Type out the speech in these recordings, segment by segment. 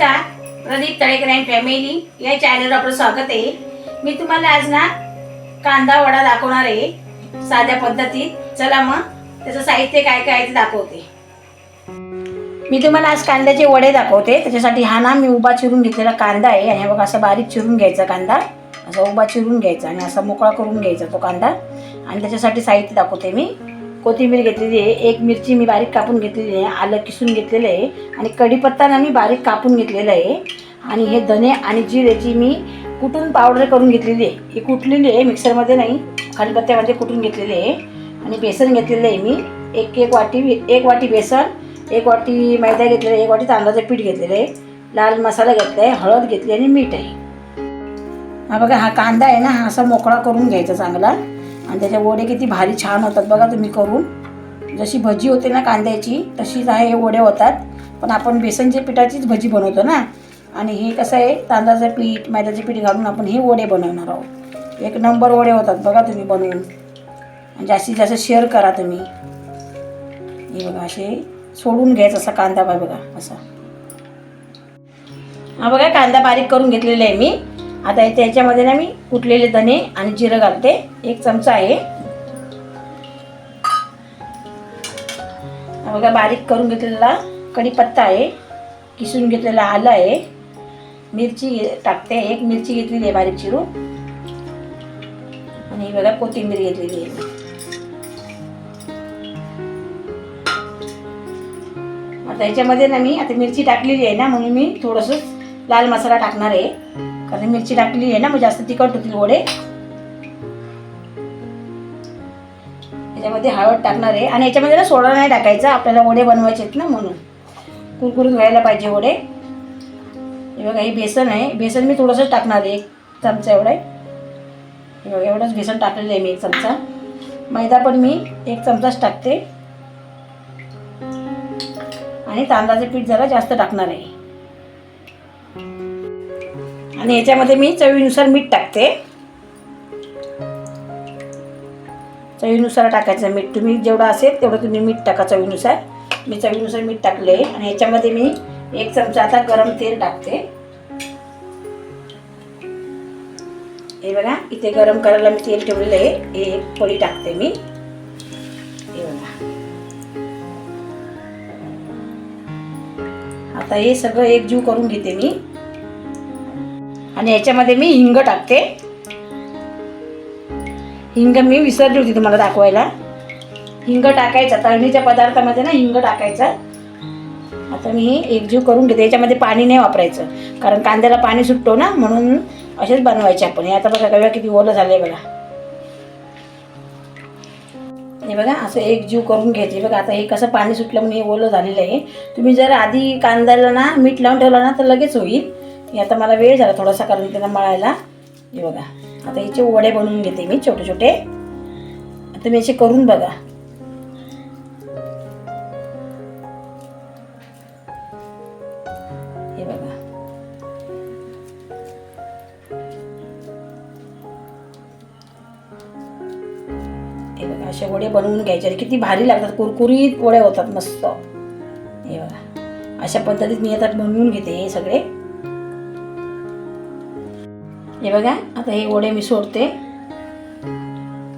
Pradeep Talekar and family या चॅनलवर आपलं स्वागत आहे. मी तुम्हाला आज ना कांदा वडा दाखवणार आहे साध्या पद्धतीत. चला मग त्याचं साहित्य काय काय आहे ते दाखवते. मी तुम्हाला आज कांद्याचे वडे दाखवते. त्याच्यासाठी हा ना मी उभा चिरून घेतलेला कांदा आहे आणि बघा असं बारीक चिरून घ्यायचा कांदा. असा उभा चिरून घ्यायचा आणि असा मोकळा करून घ्यायचा तो कांदा. आणि त्याच्यासाठी साहित्य दाखवते मी. कोथिंबीर घेतलेली आहे एक मिरची मी बारीक कापून घेतलेली आहे आलं किसून घेतलेलं आहे आणि कढीपत्ता ना मी बारीक कापून घेतलेला आहे. आणि हे धने आणि जिरेची मी कुटून पावडर करून घेतलेली आहे. ही कुटलेली आहे मिक्सरमध्ये नाही खलबत्त्यामध्ये कुटून घेतलेली आहे. आणि बेसन घेतलेलं आहे मी एक एक वाटी एक वाटी बेसन एक वाटी मैदा घेतलेला आहे एक वाटी तांदळाचं पीठ घेतलेलं आहे. लाल मसाला घेतला आहे हळद घेतली आणि मीठ आहे. हा बघा हा कांदा आहे ना हा असा मोकळा करून घ्यायचा चांगला. आणि त्याचे वडे किती भारी छान होतात बघा तुम्ही करून. जशी भजी होते ना कांद्याची तशीच आहे हे वडे होतात. पण आपण बेसनच्या पिठाचीच भजी बनवतो ना. आणि हे कसं आहे तांदळाचं पीठ मैद्याचे पीठ घालून आपण हे वडे बनवणार आहोत. एक नंबर वडे होतात बघा तुम्ही बनवून. आणि जास्तीत जास्त शेअर करा तुम्ही. हे बघा असे सोडून घ्यायचं असा कांदा बघा असा. हा बघा कांदा बारीक करून घेतलेला आहे मी. आता त्याच्यामध्ये ना मी कुटलेले धने आणि जिरं घालते. एक चमचा आहे. बघा बारीक करून घेतलेला कढीपत्ता आहे. किसून घेतलेला आलं आहे. मिरची टाकते. एक मिरची घेतलेली आहे बारीक चिरून. आणि बघा कोथिंबीर घेतलेली आहे. आता याच्यामध्ये ना मी आता मिरची टाकलेली आहे ना म्हणून मी थोडंसं लाल मसाला टाकणार आहे. कारण मिरची टाकलेली आहे ना मग जास्त तिखट होतील वडे याच्यामध्ये हळद टाकणार आहे. आणि याच्यामध्ये ना सोडा नाही टाकायचा आपल्याला वडे बनवायचे आहेत ना म्हणून. कुरकुरीत व्हायला पाहिजे वडे. हे बघा हे बेसन आहे. बेसन मी थोडंसंच टाकणार आहे एक चमचा एवढा आहे. हे बघा एवढंच बेसन टाकलेलं आहे मी एक चमचा. मैदा पण मी एक चमचाच टाकते. आणि तांदळाचं पीठ जरा जास्त टाकणार आहे. आणि याच्यामध्ये मी चवीनुसार मीठ टाकते. चवीनुसार टाकायचं मीठ. तुम्ही जेवढं असेल तेवढं तुम्ही मीठ टाका चवीनुसार. मी चवीनुसार मीठ टाकले आणि याच्यामध्ये मी एक चमचा आता गरम तेल टाकते. हे बघा इथे गरम करायला मी तेल ठेवलेलं आहे. हे एक पळी टाकते मी. हे बघा. आता हे सगळं एकजीव करून घेते मी. आणि याच्यामध्ये मी हिंग टाकते. हिंग मी विसरली होती तुम्हाला दाखवायला. हिंग टाकायचा. तळणीच्या पदार्थामध्ये ना हिंग टाकायचा. आता मी एकजीव करून घेते. याच्यामध्ये पाणी नाही वापरायचं. कारण कांद्याला पाणी सुटतो ना म्हणून असेच बनवायचे आपण. हे आता बघा कव्या किती ओलं झालं बघा. हे बघा असं एक जीव करून घ्यायचे बघा आता हे कसं पाणी सुटलं म्हणून हे ओलं झालेलं आहे. तुम्ही जर आधी कांद्याला ना मीठ लावून ठेवलं ना तर लगेच होईल. हे आता मला वेळ झाला थोडासा कारण त्याला मळायला. हे बघा आता याचे वडे बनवून घेते मी छोटे छोटे. तुम्ही असे करून बघा. हे बघा. हे बघा असे वडे बनवून घ्यायचे. किती भारी लागतात कुरकुरीत वडे होतात मस्त. हे बघा. अशा पद्धतीत मी आता बनवून घेते हे सगळे. हे बघा आता हे वडे मी सोडते.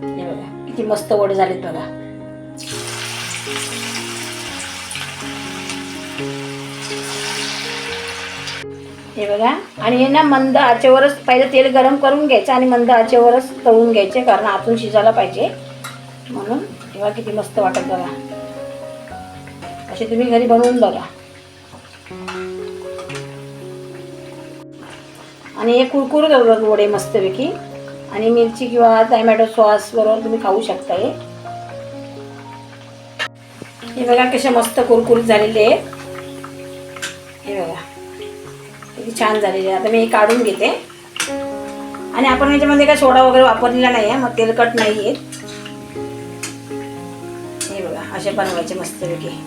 हे बघा किती मस्त वडे झालेत बघा. हे बघा आणि हे ना मंद आचेवरच पहिलं तेल गरम करून घ्यायचं आणि मंद आचेवरच तळून घ्यायचे कारण आतून शिजायला पाहिजे. म्हणून तेव्हा किती मस्त वाटत बघा. असे तुम्ही घरी बनवून बघा. आणि हे कुरकुरीत होतात वडे मस्तपैकी. आणि मिरची किंवा टॅमॅटो सॉस बरोबर तुम्ही खाऊ शकता हे. हे बघा कसे मस्त कुरकुरीत झालेले आहे हे बघा. किती छान झालेले. आहे आता मी हे काढून घेते. आणि आपण याच्यामध्ये काय सोडा वगैरे वापरलेला नाही आहे मग तेलकट नाही आहेत हे बघा असे बनवायचे मस्तपैकी.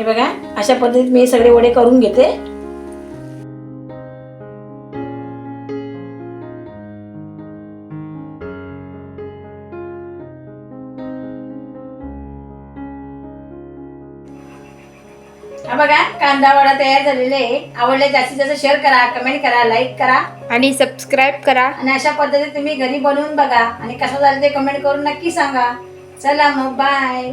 हे बघा अशा पद्धतीत मी सगळे वडे करून घेते. बघा कांदा वडा तयार झालेले आहे. आवडले जास्तीत जास्त शेअर करा कमेंट करा लाईक करा. आणि सबस्क्राईब करा. आणि अशा पद्धतीने तुम्ही घरी बनवून बघा. आणि कसं झालं ते कमेंट करून नक्की सांगा. चला मग बाय